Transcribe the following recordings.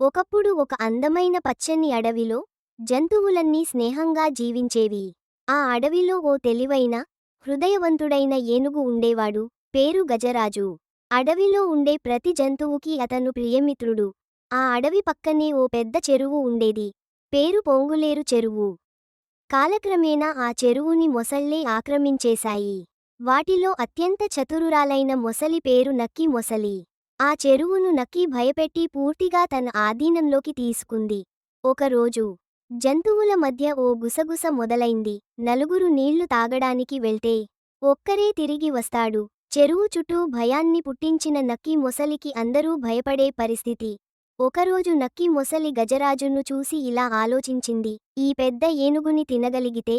ఒకప్పుడు ఒక అందమైన పచ్చని అడవిలో జంతువులన్నీ స్నేహంగా జీవించేవి. ఆ అడవిలో ఓ తెలివైన హృదయవంతుడైన ఏనుగు ఉండేవాడు పేరు గజరాజు. అడవిలో ఉండే ప్రతి జంతువుకి అతను ప్రియమిత్రుడు. ఆ అడవి పక్కనే ఓ పెద్ద చెరువు ఉండేది. పేరు పొంగులేరు చెరువు. కాలక్రమేణా ఆ చెరువుని మొసళ్ళే ఆక్రమించేశాయి. వాటిలో అత్యంత చతురురాలైన మొసలి పేరు నక్కి మొసలి. ఆ చెరువును నక్కి భయపెట్టి పూర్తిగా తన ఆధీనంలోకి తీసుకుంది. ఒకరోజు జంతువుల మధ్య ఓ గుసగుస మొదలైంది. నలుగురు నీళ్ళు తాగడానికి వెళ్తే ఒక్కరే తిరిగి వస్తాడు. చెరువు చుట్టూ భయాన్ని పుట్టించిన నక్కి మొసలికి అందరూ భయపడే పరిస్థితి. ఒకరోజు నక్కి మొసలి గజరాజును చూసి ఇలా ఆలోచించింది. ఈ పెద్ద ఏనుగుని తినగలిగితే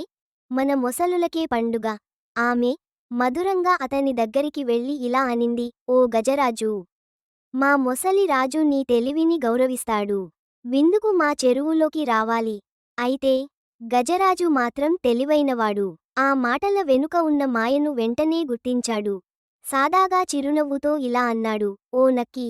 మన మొసలులకే పండుగ. ఆమె మధురంగా అతని దగ్గరికి వెళ్ళి ఇలా అనింది. ఓ గజరాజు! మా మొసలి రాజు నీ తెలివిని గౌరవిస్తాడు. విందుకు మా చెరువులోకి రావాలి. అయితే గజరాజు మాత్రం తెలివైనవాడు. ఆ మాటల వెనుక ఉన్న మాయను వెంటనే గుర్తించాడు. సాదాగా చిరునవ్వుతో ఇలా అన్నాడు ఓ నక్కీ!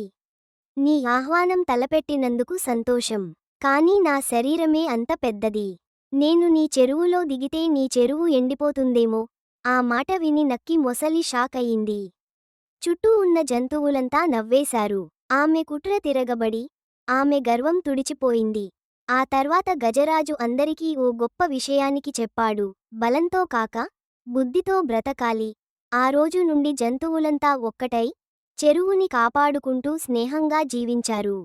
నీ ఆహ్వానం తలపెట్టినందుకు సంతోషం. కానీ నా శరీరమే అంత పెద్దది. నేను నీ చెరువులో దిగితే నీ చెరువు ఎండిపోతుందేమో? ఆ మాట విని నక్కి మొసలి షాక్ అయింది చుట్టూ ఉన్న జంతువులంతా నవ్వేశారు. ఆమె కుట్ర తిరగబడి ఆమె గర్వం తుడిచిపోయింది. ఆ తర్వాత గజరాజు అందరికీ ఓ గొప్ప విషయానికి చెప్పాడు. బలంతో కాక బుద్ధితో బ్రతకాలి. ఆ రోజు నుండి జంతువులంతా ఒక్కటై చెరువుని కాపాడుకుంటూ స్నేహంగా జీవించారు.